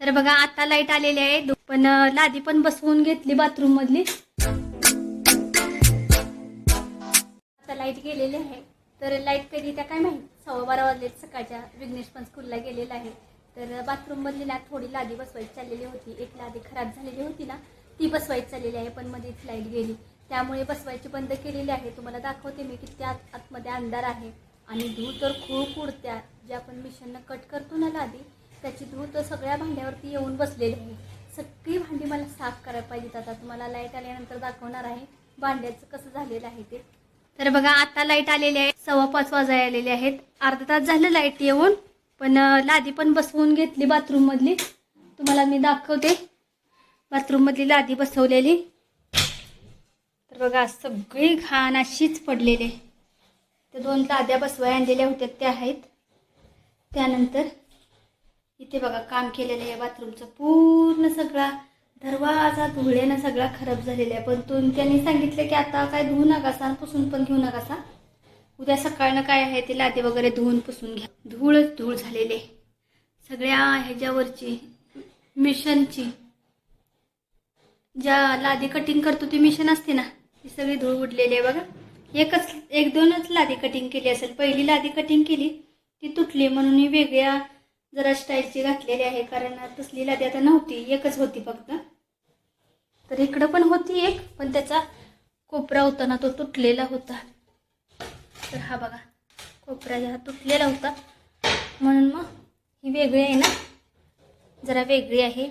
तर बघा आता लाइट आलेली आहे. पण लादी पण बसवून घेतली बाथरूम मधली. आता लाइट गेलेली आहे. तर लाइट कधी त्या काय माहीत? सव्वा बारा वाजले सकाळच्या विघ्नेश पण स्कूलला गेलेला आहे. तर बाथरूम मधली ना थोडी लादी बसवायची चाललेली होती. एक लादी खराब झालेली होती ना ती बसवायची चाललेली आहे. पण मध्येच लाइट गेली. त्यामुळे बसवायची बंद केलेली आहे. तुम्हाला दाखवते मी की आत आतमध्ये अंधार आहे. आणि धूळ तर खूप उडत्या. जे आपण मिशननं कट करतो ना लादी त्याची धूळ तर सगळ्या भांड्यावरती येऊन बसलेली आहे. सगळी भांडी मला साफ करायला पाहिजेत आता. तुम्हाला लाइट आल्यानंतर दाखवणार आहे भांड्याचं कसं झालेलं आहे ते. तर बघा आता लाइट आलेली आहे. सव्वा पाच वाजाय आलेले आहेत. अर्धा तास झालं लाइट येऊन पण लादी पण बसवून घेतली बाथरूममधली तुम्हाला मी दाखवते. बाथरूममधली लादी बसवलेली. तर बघा सगळी घाण अशीच पडलेली त्या दोन लाद्या बसवाय आणलेल्या होत्या त्या आहेत. त्यानंतर इथे बघा काम केलेलं आहे बाथरूमचं. पूर्ण सगळा दरवाजा धुळेनं सगळा खराब झालेला आहे. पण तो त्यांनी सांगितलं की आता काय धुवू नका सा पुसून पण घेऊ नका सा. उद्या सकाळनं काय आहे ते लादी वगैरे धुवून पुसून घ्या. धूळच धूळ झालेली आहे. सगळ्या ह्याच्यावरची मिशनची. ज्या लादी कटिंग करतो ती मिशन असते ना ती सगळी धूळ उडलेली आहे बघा. एकच एक दोनच लादी कटिंग केली असेल. पहिली लादी कटिंग केली ती तुटली म्हणून वेगळ्या जरा स्टाईलची घातलेली आहे कारण तसली लादी आता नव्हती एकच होती फक्त. तर इकडं पण होती एक पण त्याचा कोपरा होता ना तो तुटलेला होता. तर हा बघा कोपरा हा तुटलेला होता. म्हणून मग ही वेगळी आहे ना जरा वेगळी आहे.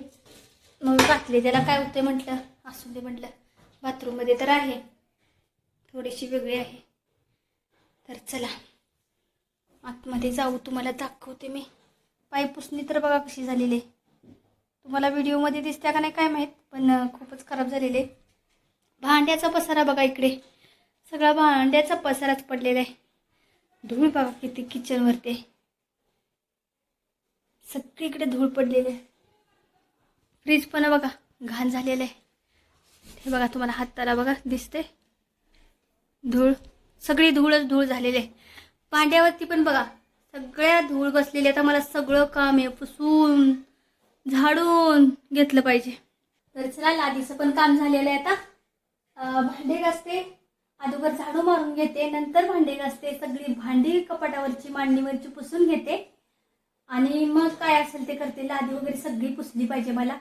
मग घातली त्याला काय होते म्हटलं? असू दे म्हटलं. बाथरूममध्ये तर आहे. थोडीशी वेगळी आहे. तर चला आतमध्ये जाऊ तुम्हाला दाखवते मी. पाय पुसणी तर बघा कशी झालेली आहे. तुम्हाला व्हिडिओमध्ये दिसत्या का नाही काय माहीत पण खूपच खराब झालेले भांड्याचा पसारा बघा इकडे. सगळा भांड्याचा पसाराच पडलेला आहे. धूळ बघा किती किचनवरती सगळीकडे धूळ पडलेली आहे. फ्रीज पण बघा घाण झालेलं आहे. हे बघा तुम्हाला हाताला बघा दिसते धूळ सगळी धूळच धूळ झालेली आहे. भांड्यावरती पण बघा सगळ्या धूळ बसलेली आता मला सगळं काम आहे. पुसून झाडून घेतलं पाहिजे. तर चला लादीचं पण काम झालेलं आहे आता. भांडे घासते. अगोदर झाडू मारून घेते. नंतर भांडे घासते. सगळी भांडी कपाटावरची मांडणीवरची पुसून घेते. आणि मग काय असेल ते करते. लादी वगैरे सगळी पुसली पाहिजे मला.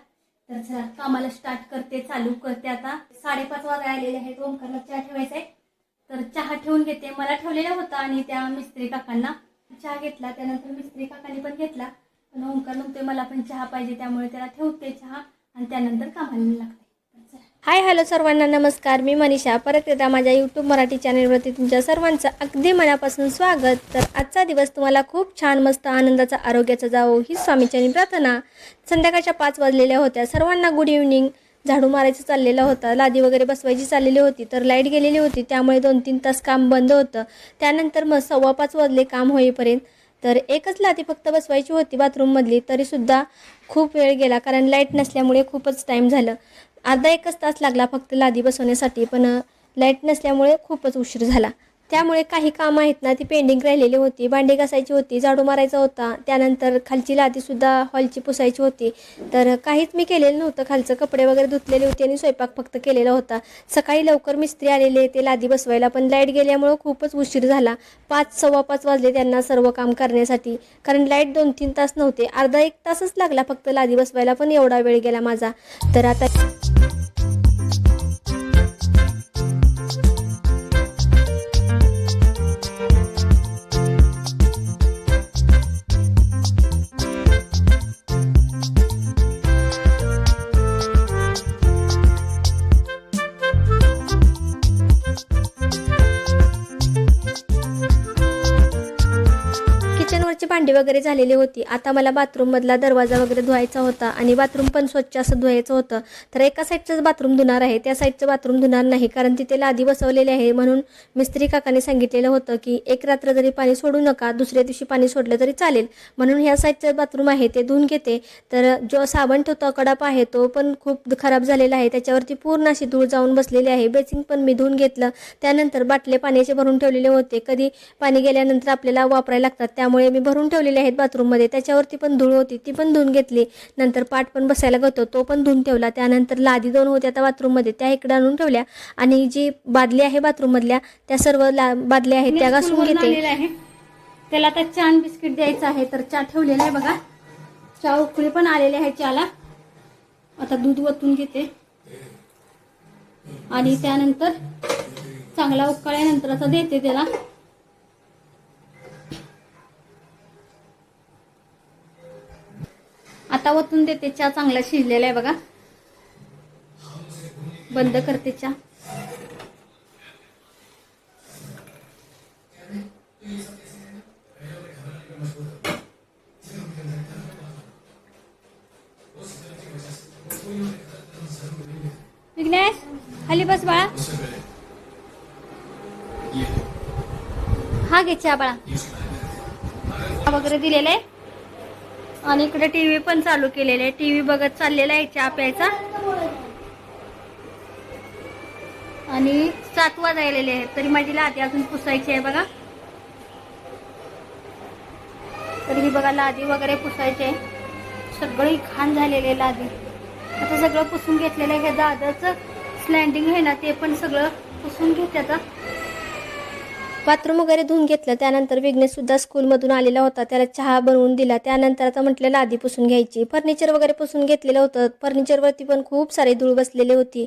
तर चला कामाला स्टार्ट करते चालू करते आता. साडेपाच वाजा आलेले आहेत. ओंकारला चहा ठेवायचा आहे. तर चहा ठेवून घेते. मला ठेवलेला होता आणि त्या मिस्त्री काकांना. चहा घेतला त्यानंतर मिस्त्री काकाने पण घेतला. पण ओंकार म्हणतोय मला पण चहा पाहिजे त्यामुळे त्याला ठेवते चहा आणि त्यानंतर कामाला लागते. हाय हॅलो सर्वांना नमस्कार. मी मनीषा. परत एकदा माझ्या यूट्यूब मराठी चॅनलवरती तुमच्या सर्वांचं अगदी मनापासून स्वागत. तर आजचा दिवस तुम्हाला खूप छान मस्त आनंदाचा आरोग्याचा जावो ही स्वामीच्यानी प्रार्थना. संध्याकाळच्या पाच वाजलेल्या होत्या. सर्वांना गुड इव्हनिंग झाडू मारायचं चाललेला होता लादी वगैरे बसवायची चाललेली होती तर लाइट गेलेली होती त्यामुळे दोन तीन तास काम बंद होतं. त्यानंतर मग सव्वा पाच वाजले काम होईपर्यंत तर एकच लादी फक्त बसवायची होती बाथरूममधली तरीसुद्धा खूप वेळ गेला कारण लाइट नसल्यामुळे खूपच टाईम झालं. अर्धा एकच तास लागला फक्त लादी बसवण्यासाठी पण लाइट नसल्यामुळे खूपच उशीर झाला. त्यामुळे काही कामं आहेत ना ती पेंडिंग राहिलेली होती. भांडी घासायची होती झाडू मारायचा होता. त्यानंतर खालची लादीसुद्धा हॉलची पुसायची होती. तर काहीच मी केलेलं नव्हतं. खालचं कपडे वगैरे धुतलेले होते आणि स्वयंपाक फक्त केलेला होता. सकाळी लवकर मिस्त्री आलेले ते लादी बसवायला पण लाइट गेल्यामुळं खूपच उशीर झाला. पाच सव्वा पाच वाजले त्यांना सर्व काम करण्यासाठी. कारण लाइट दोन तीन तास नव्हते. अर्धा एक तासच लागला फक्त लादी बसवायला पण एवढा वेळ गेला माझा. तर आता भांडी वगैरे झालेली होती. आता मला बाथरूममधला दरवाजा वगैरे धुवायचा होता आणि बाथरूम पण स्वच्छ असं धुवायचं होतं. तर एका साईडचंच बाथरूम धुणार आहे त्या साईडचं बाथरूम धुणार नाही. कारण तिथे लादी बसवलेली आहे म्हणून मिस्त्री काकाने सांगितलेलं होतं की एक रात्र जरी पाणी सोडू नका दुसऱ्या दिवशी पाणी सोडलं तरी चालेल. म्हणून ह्या साईडचं बाथरूम आहे ते धुवून घेते. तर जो साबण ठेवतो कडाप आहे तो पण खूप खराब झालेला आहे. त्याच्यावरती पूर्ण अशी धूळ जाऊन बसलेली आहे. बेसिंग पण मी धुवून घेतलं. त्यानंतर बाटले पाण्याचे भरून ठेवलेले होते. कधी पाणी गेल्यानंतर आपल्याला वापरायला लागतात. त्यामुळे मी भरून ठेवले ठेवलेले आहेत बाथरूममध्ये. त्याच्यावरती पण धूळ होती ती पण धुवून घेतली. नंतर पाठ पण बसायला होतो तो पण धुवून ठेवला. त्यानंतर लादी दोन होत्या त्या बाथरूममध्ये त्या इकडे आणून ठेवल्या. आणि जी बादली आहे बाथरूममधल्या त्या सर्व ला बादल्या आहेत त्या घासून घेते. त्याला आता छान बिस्किट द्यायचं आहे तर चहा ठेवलेला आहे बघा. चहा उकळी पण आलेली आहे चहाला. आता दूध ओतून घेते. आणि त्यानंतर चांगला उकळल्यानंतर आता देते त्याला. आता ओतून देते. चहा चांगला शिजलेला आहे बघा. बंद करते चहा. विघ्नेश खाली बस बाळा. हा घे चहा बाळा. चहा वगैरे दिलेला आहे. आणि इकडे टी व्ही पण चालू केलेला आहे. टी व्ही बघत चाललेला आहे चहा प्यायचा. आणि सात वाजायलेले आहेत. तरी माझी लादी अजून पुसायची आहे बघा. तर ही बघा लादी वगैरे पुसायची आहे. सगळी घाण झालेली आहे लादी. आता सगळं पुसून घेतलेलं आहे. हे दादाचं स्लँडिंग आहे ना ते पण सगळं पुसून घेते आता. बाथरूम वगैरे धुवून घेतलं. त्यानंतर विघ्नेशसुद्धा स्कूलमधून आलेला होता. त्याला चहा बनवून दिला. त्यानंतर आता म्हटलं लादी पुसून घ्यायची. फर्निचर वगैरे पुसून घेतलेलं होतं. फर्निचरवरती पण खूप सारे धूळ बसलेली होती.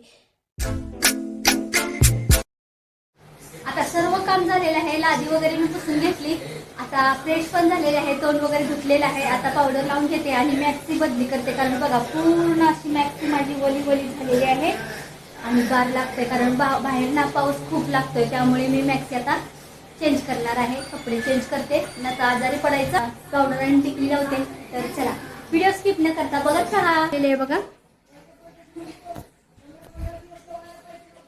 आता सर्व काम झालेलं आहे. लादी वगैरे मी पुसून घेतली. आता फ्रेश पण झालेले आहे. तोंड वगैरे धुतलेलं आहे. आता पावडर लावून घेते आणि मॅक्सी बदली करते. कारण बघा पूर्ण अशी मॅक्सी माझी वली वली झालेली आहे. आणि गार लागते कारण बा बाहेर ना पाऊस खूप लागतोय. त्यामुळे मी मॅक्सी आता चेंज करणार आहे कपडे चेंज करते नका आजारी पडायचा पावडर आणि टिकली लावते तर चला. व्हिडिओ स्किप न करता बघत राहा. केले बघा.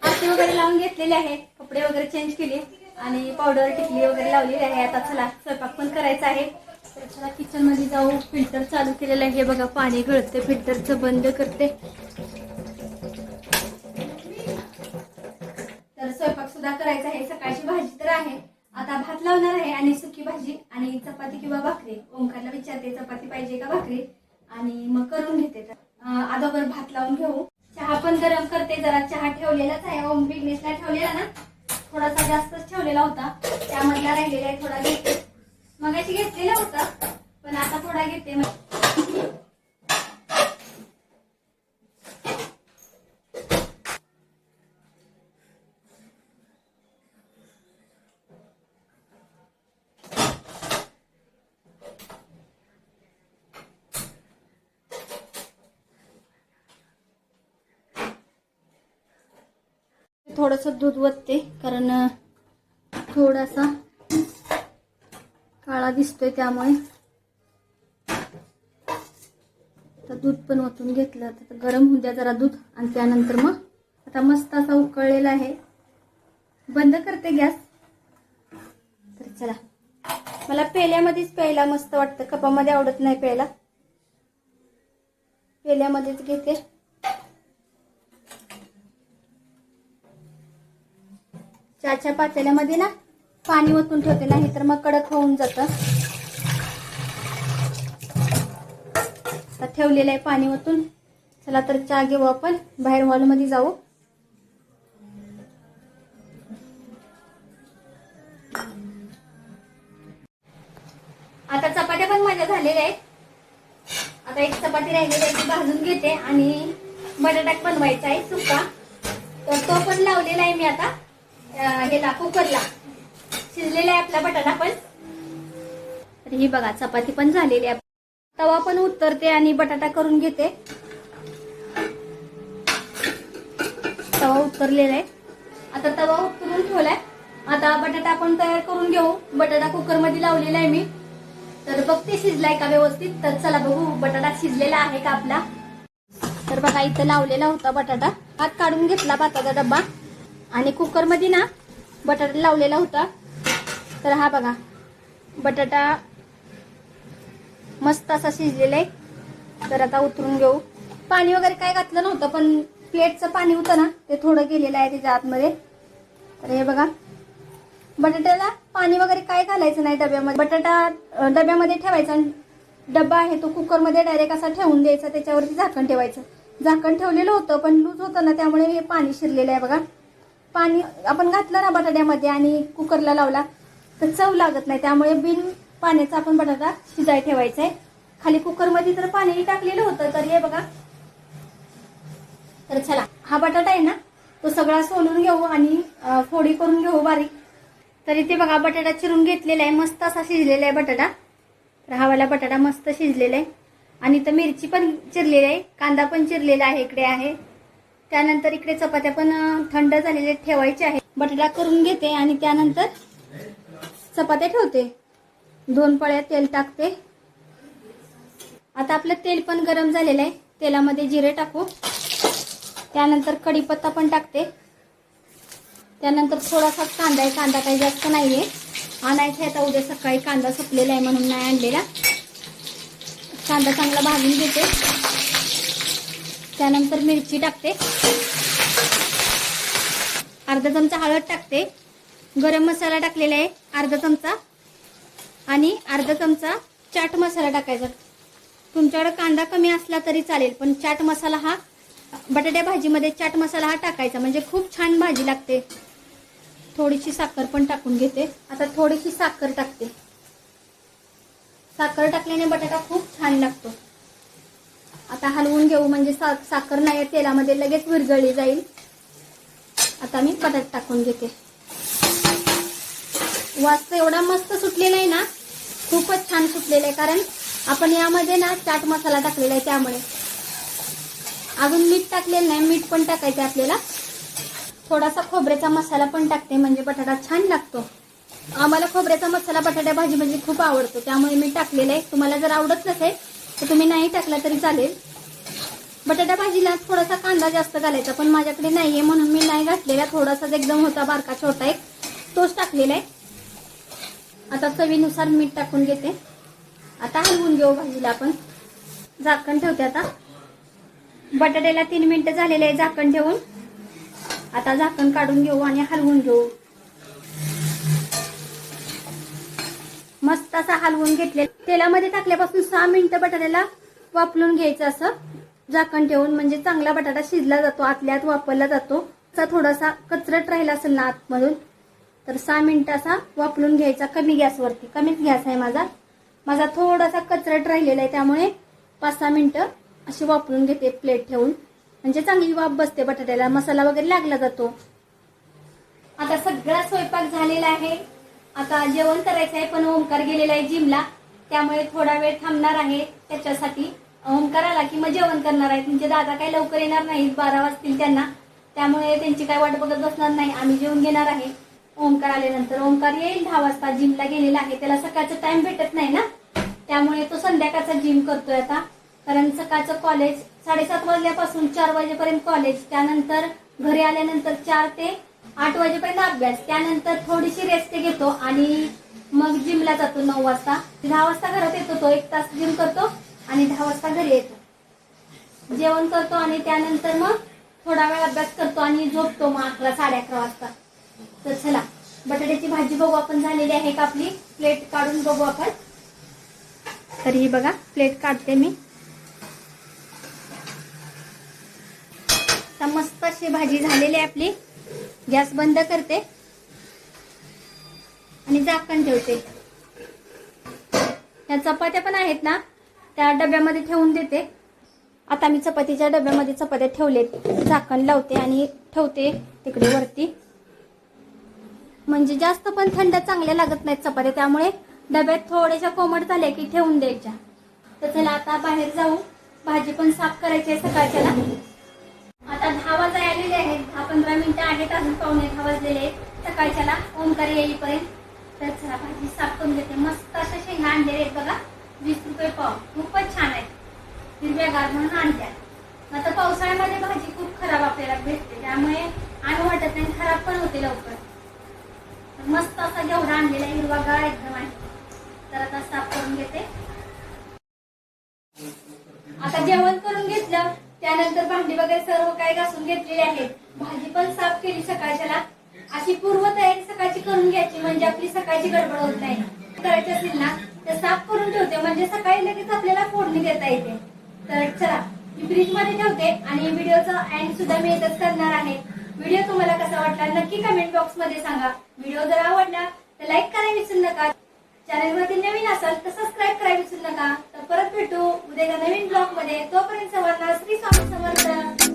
आरती वगैरे लावून घेतलेले आहे कपडे वगैरे चेंज केले आणि पावडर टिकली वगैरे लावलेली आहे. आता चला स्वयंपाक पण करायचा आहे. तर चला किचनमध्ये जाऊ. फिल्टर चालू केलेलं आहे. हे बघा पाणी गळते फिल्टरचं बंद करते. तर स्वयंपाक सुद्धा करायचा आहे. सकाळची भाजी तर आहे. आता भात लावणार आहे आणि सुकी भाजी आणि चपाती किंवा भाकरी. ओंकारला विचारते चपाती पाहिजे का भाकरी? आणि मग करून घेते. तर अगोदर भात लावून घेऊ. चहा पण गरम करते जरा चहा ठेवलेलाच आहे. ओम बिघनेसला ठेवलेला ना थोडासा जास्तच ठेवलेला होता. त्यामधला राहिलेला आहे थोडा घेते मगाशी घेतलेला होता पण आता थोडा घेते मग थोडंसं दूध वतते कारण थोडासा काळा दिसतोय त्यामुळे. आता दूध पण ओतून घेतलं आता गरम होऊ द्या जरा दूध. आणि त्यानंतर मग आता मस्त असा उकळलेला आहे. बंद करते गॅस. तर चला. मला पेल्यामध्येच प्यायला मस्त वाटतं. कपामध्ये आवडत नाही प्यायला. पेल्यामध्येच घेते. चहाच्या पातेल्यामध्ये ना पाणी ओतून ठेवते नाही तर मग कडक होऊन जातं. आता ठेवलेलं आहे पाणी ओतून. चला तर चहा घेऊ आपण. बाहेर हॉलमध्ये जाऊ. आता चपात्या पण माझ्या झालेल्या आहेत. आता एक चपाती राहिलेली आहे ती भाजून घेते आणि बटाटा बनवायचा आहे सुका. तर तो पण लावलेला आहे मी आता. ह्याला कुकरला शिजलेला आहे आपला बटाटा पण. तर ही बघा चपाती पण झालेली आहे. तवा पण उतरते आणि बटाटा करून घेते. तवा उतरलेला आहे. आता तवा उतरून ठेवलाय. आता बटाटा आपण तयार करून घेऊ. बटाटा कुकरमध्ये लावलेला आहे मी. तर बघते शिजलाय का व्यवस्थित? तर चला बघू बटाटा शिजलेला आहे का आपला? तर बघा इथं लावलेला होता बटाटा. भात काढून घेतला भाताचा डब्बा. आणि कुकरमध्ये ना बटाटा लावलेला होता. तर हा बघा बटाटा मस्त असा शिजलेला आहे. तर आता उतरून घेऊ. पाणी वगैरे काय घातलं नव्हतं पण प्लेटचं पाणी होतं ना ते थोडं गेलेलं आहे त्याच्या आतमध्ये. तर हे बघा बटाट्याला पाणी वगैरे काय घालायचं नाही डब्यामध्ये. बटाटा डब्यामध्ये ठेवायचा आणि डब्बा आहे तो कुकरमध्ये डायरेक्ट असा ठेवून द्यायचा त्याच्यावरती झाकण ठेवायचं. झाकण ठेवलेलं होतं पण लूज होतं ना त्यामुळे हे पाणी शिरलेलं आहे बघा. पाणी आपण घातलं ना बटाट्यामध्ये आणि कुकरला लावला तर चव लागत नाही. त्यामुळे बिन पाण्याचा आपण बटाटा शिजाय ठेवायचा आहे खाली कुकरमध्ये तर पाणी टाकलेलं होतं तर हे बघा. तर चला हा बटाटा आहे ना तो सगळा सोलून घेऊ आणि फोडी करून घेऊ बारीक. तर इथे बघा बटाटा चिरून घेतलेला आहे मस्त असा शिजलेला आहे बटाटा. तर हा वाला बटाटा मस्त शिजलेला आहे. आणि इथं मिरची पण चिरलेली आहे कांदा पण चिरलेला आहे इकडे आहे. त्यानंतर इकडे चपात्या पण थंड झालेल्या ठेवायच्या आहे बटाटा करून घेते आणि त्यानंतर चपात्या ठेवते. दोन पळ्या तेल टाकते. आता आपलं तेल पण गरम झालेलं आहे. तेलामध्ये जिरे टाकू. त्यानंतर कढीपत्ता पण टाकते. त्यानंतर थोडासा कांदा आहे. कांदा काही जास्त नाही आहे आणायचा आता. उद्या सकाळी कांदा सुकलेला आहे म्हणून नाही आणलेला. कांदा चांगला भाजून घेते. त्यानंतर मिरची टाकते. अर्धा चमचा हळद टाकते. गरम मसाला टाकलेला आहे अर्धा चमचा. आणि अर्धा चमचा चाट मसाला टाकायचा. तुमच्याकडे कांदा कमी असला तरी चालेल पण चाट मसाला हा बटाट्या भाजीमध्ये चाट मसाला हा टाकायचा म्हणजे खूप छान भाजी लागते. थोडीशी साखर पण टाकून घेते. आता थोडीशी साखर टाकते. साखर टाकल्याने बटाटा खूप छान लागतो. आता हलवून घेऊ म्हणजे सा साखर नाही तेलामध्ये लगेच विरघळली जाईल. आता मी बटाटा टाकून घेते. वास एवढा मस्त सुटलेला आहे ना खूपच छान सुटलेला आहे कारण आपण यामध्ये ना चाट मसाला टाकलेला आहे त्यामुळे. अजून मीठ टाकलेलं नाही मीठ पण टाकायचं आहे आपल्याला. थोडासा खोबऱ्याचा मसाला पण टाकते म्हणजे बटाटा छान लागतो. आम्हाला खोबऱ्याचा मसाला बटाट्या भाजी म्हणजे खूप आवडतो त्यामुळे मी टाकलेला आहे. तुम्हाला जर आवडत नसेल तर तुम्ही नाही टाकला तरी चालेल. बटाटा भाजीला थोडासा कांदा जास्त घालायचा पण माझ्याकडे नाही आहे म्हणून मी नाही घातलेला. थोडासाच एकदम होता बारका छोटा एक. तोच टाकलेला आहे. आता चवीनुसार मीठ टाकून घेते. आता हलवून घेऊ भाजीला आपण. झाकण ठेवते आता. बटाट्याला तीन मिनिटं झालेले आहे झाकण ठेवून. आता झाकण काढून घेऊ आणि हलवून घेऊ. मस्त असा हलवून घेतले तेलामध्ये टाकल्यापासून सहा मिनिटं बटाट्याला वापरून घ्यायचं असं. झाकण ठेवून म्हणजे चांगला बटाटा शिजला जातो आतल्यात वापरला जातो. असा थोडासा कचरट राहिला असेल ना आतमधून तर सहा मिनिटं असा वापरून घ्यायचा कमी गॅसवरती. कमीच गॅस आहे माझा. माझा थोडासा कचरट राहिलेला आहे त्यामुळे पाच सहा मिनिटं अशी वापरून घेते प्लेट ठेवून. म्हणजे चांगली वाफ बसते बटाट्याला. मसाला वगैरे लागला जातो. आता सगळा स्वयंपाक झालेला आहे. आता जेवण करायचं आहे पण ओंकार गेलेला आहे जिमला. त्यामुळे थोडा वेळ थांबणार आहे. त्याच्यासाठी ओंकार आला की मग जेवण करणार आहे. तुमचे दादा काही लवकर येणार नाहीत बारा वाजतील त्यांना. त्यामुळे त्यांची काय वाट बघत बसणार नाही. आम्ही जेवण घेणार आहे. ओंकार आल्यानंतर ओंकार येईल दहा वाजता जिमला गेलेला आहे. त्याला सकाळचा टाइम भेटत नाही ना? त्यामुळे तो संध्याकाळचा जिम करतोय आता. कारण सकाळचं कॉलेज साडेसात वाजल्यापासून चार वाजेपर्यंत कॉलेज त्यानंतर घरी आल्यानंतर चार ते आठ वाजेपर्यंत अभ्यास. त्यानंतर थोडीशी रेस्ट घेतो आणि मग जिमला जातो नऊ वाजता. दहा वाजता घरात येतो तो एक तास जिम करतो आणि दहा वाजता घरी येतो. जेवण करतो आणि त्यानंतर मग थोडा वेळ अभ्यास करतो आणि झोपतो मग अकरा साडे अकरा वाजता. तर चला बटाट्याची भाजी बघू आपण झालेली आहे का आपली? प्लेट काढून बघू आपण. तर ही बघा प्लेट काढते मी. मस्त अशी भाजी झालेली आहे आपली. गॅस बंद करते. आणि झाकण ठेवते. त्या चपात्या पण आहेत ना त्या डब्यामध्ये ठेवून देते. आता मी चपातीच्या डब्यामध्ये चपात्या ठेवलेत. झाकण लावते आणि ठेवते तिकडे वरती. म्हणजे जास्त पण थंड चांगल्या लागत नाहीत चपात्या त्यामुळे डब्यात थोड्याशा कोमट झाल्या की ठेवून द्यायच्या. तर चला आता बाहेर जाऊ. भाजी पण साफ करायची आहे सकाळच्याला. दहा वाजा आलेले आहेत. दहा पंधरा मिनिटं आहेत अजून पावणे दहा वाजलेले आहेत. सकाळच्याला ओंकार येईपर्यंत. तर चला भाजी साफ करून घेते. मस्त अशा शेंगा आणलेले आहेत बघा. वीस रुपये पाव. खूपच छान आहेत. हिरव्यागार म्हणून आणल्या. आता पावसाळ्यामध्ये भाजी खूप खराब आपल्याला भेटते. त्यामुळे आणू वाटत नाही खराब पण होते लवकर. मस्त असा जेवढा आणलेला आहे. हिरवागार एकदम आहे. तर आता साफ करून घेते. आता जेवण करून त्यानंतर भांडी वगैरे सर्व काही घासून घेतलेली आहेत. भाजी पण साफ केली सकाळच्याला. अशी पूर्वतयारी सकाळची करून घ्यायची म्हणजे आपली सकाळची गडबड होत नाही. करायची असेल ना तर साफ करून ठेवते. म्हणजे सकाळी लगेच आपल्याला फोडणी देता येते. तर चला मी फ्रीजमध्ये ठेवते आणि व्हिडिओचा एंड सुद्धा मी इथंच करणार आहे. व्हिडिओ तुम्हाला कसा वाटला नक्की कमेंट बॉक्समध्ये सांगा. व्हिडिओ जर आवडला तर लाईक करायला विसरू नका. चॅनलवरती नवीन असाल तर सबस्क्राईब करायला विसरू नका. तर परत भेटू उद्या नवीन ब्लॉगमध्ये. तोपर्यंत सर्वांना श्री स्वामी समर्थ.